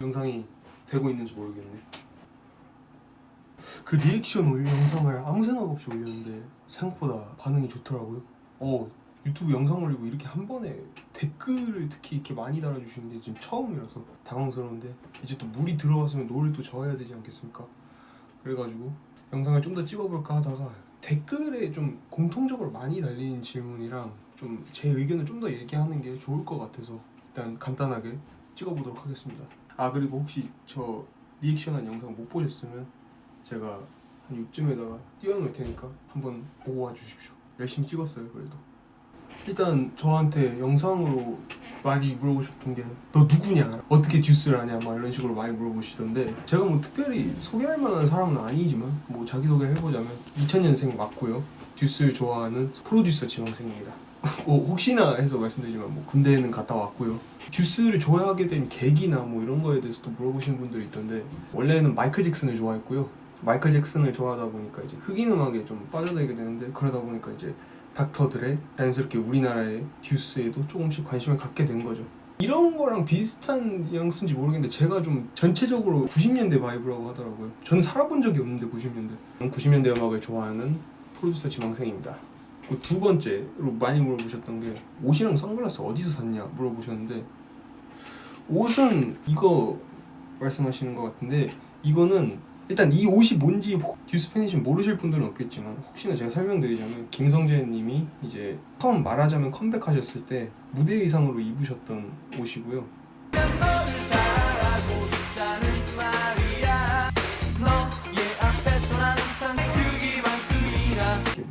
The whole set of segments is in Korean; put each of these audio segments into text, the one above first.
영상이 되고 있는지 모르겠네. 그 리액션 올 영상을 아무 생각 없이 올렸는데 생각보다 반응이 좋더라고요. 어 유튜브 영상 올리고 이렇게 한 번에 댓글을 특히 이렇게 많이 달아주시는 게 지금 처음이라서 당황스러운데 이제 또 물이 들어왔으면 노를 또 저어야 되지 않겠습니까? 그래가지고 영상을 좀 더 찍어볼까 하다가 댓글에 좀 공통적으로 많이 달리는 질문이랑 좀 제 의견을 좀 더 얘기하는 게 좋을 것 같아서 일단 간단하게 찍어보도록 하겠습니다. 아 그리고 혹시 저 리액션한 영상 못 보셨으면 제가 한 요쯤에다가 띄워놓을 테니까 한번 보고 와 주십시오. 열심히 찍었어요 그래도. 일단 저한테 영상으로 많이 물어보셨던 게 너 누구냐 어떻게 듀스를 하냐 막 이런 식으로 많이 물어보시던데 제가 뭐 특별히 소개할 만한 사람은 아니지만 뭐 자기소개 해보자면 2000년생 맞고요 듀스를 좋아하는 프로듀서 지망생입니다 뭐 혹시나 해서 말씀드리지만 뭐 군대에는 갔다 왔고요 듀스를 좋아하게 된 계기나 뭐 이런 거에 대해서 또 물어보시는 분들이 있던데 원래는 마이클 잭슨을 좋아했고요 마이클 잭슨을 좋아하다 보니까 이제 흑인 음악에 좀 빠져들게 되는데 그러다 보니까 이제 닥터들의 자연스럽게 우리나라의 듀스에도 조금씩 관심을 갖게 된 거죠. 이런 거랑 비슷한 뉘앙스인지 모르겠는데 제가 좀 전체적으로 90년대 바이브라고 하더라고요. 저는 살아본 적이 없는데 90년대. 90년대 음악을 좋아하는 프로듀서 지망생입니다. 그리고 두 번째로 많이 물어보셨던 게 옷이랑 선글라스 어디서 샀냐 물어보셨는데 옷은 이거 말씀하시는 것 같은데 이거는 일단 이 옷이 뭔지 듀스 팬이신 모르실 분들은 없겠지만 혹시나 제가 설명드리자면 김성재님이 이제 처음 말하자면 컴백하셨을 때 무대 의상으로 입으셨던 옷이고요.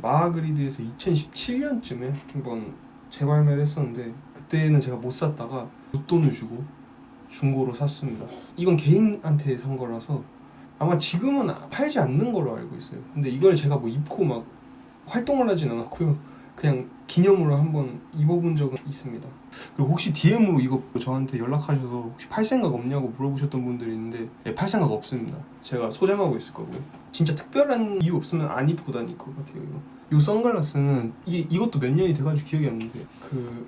마하그리드에서 2017년쯤에 한번 재발매를 했었는데 그때는 제가 못 샀다가 웃돈을 주고 중고로 샀습니다. 이건 개인한테 산 거라서 아마 지금은 팔지 않는 걸로 알고 있어요. 근데 이걸 제가 뭐 입고 막 활동을 하진 않았고요. 그냥 기념으로 한번 입어본 적은 있습니다. 그리고 혹시 DM으로 이거 저한테 연락하셔서 혹시 팔 생각 없냐고 물어보셨던 분들이 있는데 예, 팔 생각 없습니다. 제가 소장하고 있을 거고요. 진짜 특별한 이유 없으면 안 입고 다닐 것 같아요. 이거. 이 선글라스는 이게 이것도 몇 년이 돼가지고 기억이 안 나는데 그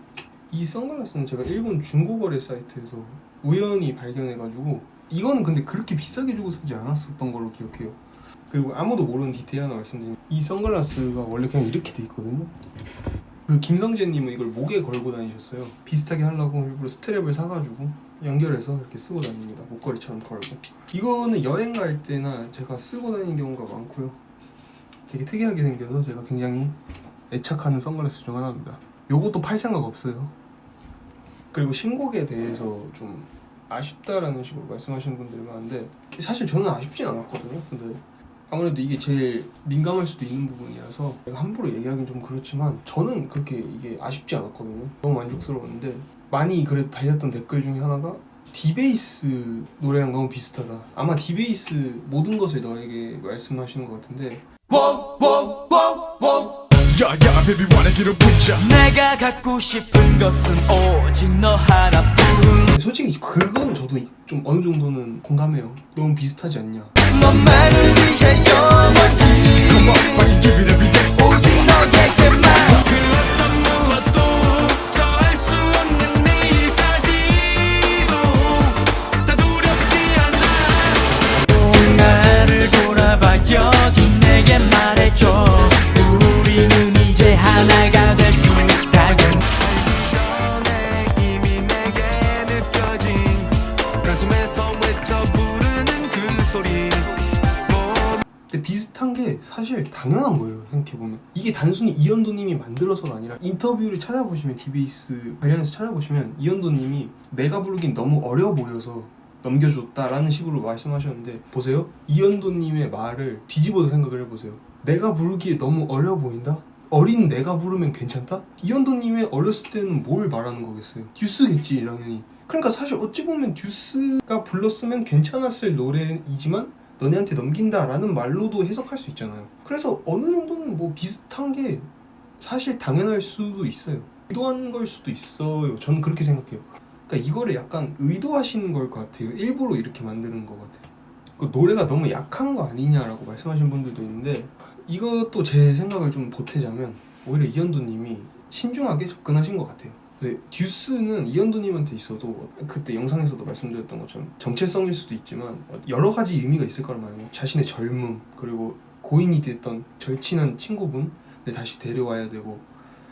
이 선글라스는 제가 일본 중고거래 사이트에서 우연히 발견해가지고 이거는 근데 그렇게 비싸게 주고 사지 않았었던 걸로 기억해요. 그리고 아무도 모르는 디테일 하나 말씀드리면 이 선글라스가 원래 그냥 이렇게 돼 있거든요. 그 김성재님은 이걸 목에 걸고 다니셨어요. 비슷하게 하려고 일부러 스트랩을 사가지고 연결해서 이렇게 쓰고 다닙니다. 목걸이처럼 걸고. 이거는 여행 갈 때나 제가 쓰고 다니는 경우가 많고요. 되게 특이하게 생겨서 제가 굉장히 애착하는 선글라스 중 하나입니다. 요것도 팔 생각 없어요. 그리고 신곡에 대해서 좀 아쉽다라는 식으로 말씀하시는 분들이 많은데 사실 저는 아쉽진 않았거든요. 근데 아무래도 이게 제일 민감할 수도 있는 부분이라서 제가 함부로 얘기하기는 좀 그렇지만 저는 그렇게 이게 아쉽지 않았거든요. 너무 만족스러웠는데 많이 그래도 달렸던 댓글 중에 하나가 디베이스 노래랑 너무 비슷하다. 아마 디베이스 모든 것을 너에게 말씀하시는 것 같은데 야야 baby wanna get a picture 내가 갖고 싶은 것은 오직 너 하나 뿐 솔직히 그건 저도 좀 어느 정도는 공감해요. 너무 비슷하지 않냐. 너만을 위해 영원히 Come on it every day 오직 너에게만 사실 당연한 거예요 생각해보면 이게 단순히 이현도님이 만들어서가 아니라 인터뷰를 찾아보시면 디베이스 관련해서 찾아보시면 이현도님이 내가 부르긴 너무 어려 보여서 넘겨줬다라는 식으로 말씀하셨는데 보세요 이현도님의 말을 뒤집어서 생각을 해보세요 내가 부르기에 너무 어려 보인다? 어린 내가 부르면 괜찮다? 이현도님의 어렸을 때는 뭘 말하는 거겠어요? 듀스겠지 당연히 그러니까 사실 어찌 보면 듀스가 불렀으면 괜찮았을 노래이지만 너네한테 넘긴다라는 말로도 해석할 수 있잖아요. 그래서 어느 정도는 뭐 비슷한 게 사실 당연할 수도 있어요. 의도한 걸 수도 있어요. 저는 그렇게 생각해요. 그러니까 이거를 약간 의도하시는 걸것 같아요. 일부러 이렇게 만드는 것 같아요. 그 노래가 너무 약한 거 아니냐라고 말씀하시는 분들도 있는데 이것도 제 생각을 좀 보태자면 오히려 이현도님이 신중하게 접근하신 것 같아요. 근데 듀스는 이현도님한테 있어도 그때 영상에서도 말씀드렸던 것처럼 정체성일 수도 있지만 여러 가지 의미가 있을 거란 말이에요. 자신의 젊음 그리고 고인이 됐던 절친한 친구분 을 다시 데려와야 되고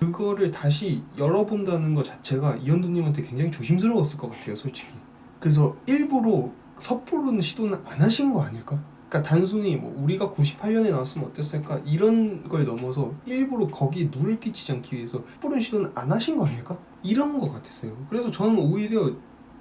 그거를 다시 열어본다는 것 자체가 이현도님한테 굉장히 조심스러웠을 것 같아요, 솔직히. 그래서 일부러 섣부른 시도는 안 하신 거 아닐까? 그러니까 단순히 뭐 우리가 98년에 나왔으면 어땠을까 이런 걸 넘어서 일부러 거기에 누를 끼치지 않기 위해서 섣부른 시도는 안 하신 거 아닐까? 이런 거 같았어요. 그래서 저는 오히려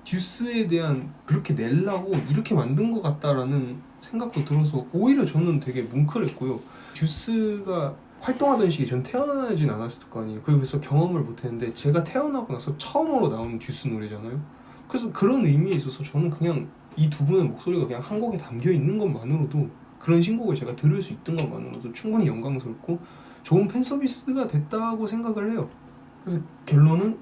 듀스에 대한 그렇게 내려고 이렇게 만든 것 같다라는 생각도 들어서 오히려 저는 되게 뭉클했고요. 듀스가 활동하던 시기에 전 태어나진 않았을 거 아니에요. 그래서 경험을 못했는데 제가 태어나고 나서 처음으로 나오는 듀스 노래잖아요. 그래서 그런 의미에 있어서 저는 그냥 이 두 분의 목소리가 그냥 한 곡에 담겨 있는 것만으로도 그런 신곡을 제가 들을 수 있던 것만으로도 충분히 영광스럽고 좋은 팬 서비스가 됐다고 생각을 해요. 그래서 결론은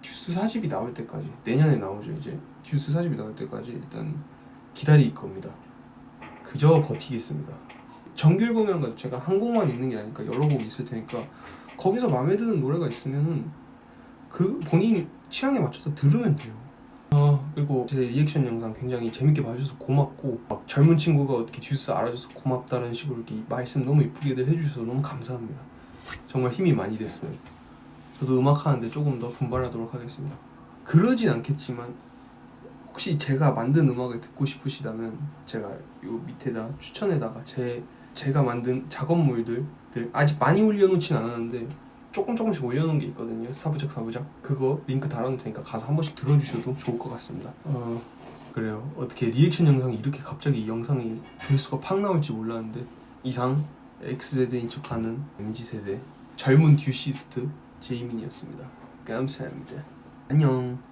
듀스 4집이 나올 때까지 내년에 나오죠 이제 듀스 4집이 나올 때까지 일단 기다릴 겁니다. 그저 버티겠습니다. 정규 앨범이란 제가 한 곡만 있는 게 아니니까 여러 곡 있을 테니까 거기서 마음에 드는 노래가 있으면은 그 본인 취향에 맞춰서 들으면 돼요. 어, 그리고 제 리액션 영상 굉장히 재밌게 봐주셔서 고맙고 막 젊은 친구가 어떻게 듀스 알아줘서 고맙다는 식으로 이렇게 말씀 너무 이쁘게들 해주셔서 너무 감사합니다. 정말 힘이 많이 됐어요. 저도 음악 하는데 조금 더 분발하도록 하겠습니다. 그러진 않겠지만 혹시 제가 만든 음악을 듣고 싶으시다면 제가 요 밑에다 추천에다가 제 제가 만든 작업물들 아직 많이 올려놓진 않았는데 조금 조금씩 올려놓은 게 있거든요. 사부작 사부작 그거 링크 달아놓을 테니까 가서 한 번씩 들어주셔도 좋을 것 같습니다. 어 그래요. 어떻게 리액션 영상이 이렇게 갑자기 이 영상이 조회수가 팍 나올지 몰랐는데 이상 X세대인 척하는 MZ세대 젊은 듀시스트 제이민이었습니다. 감사합니다. 안녕.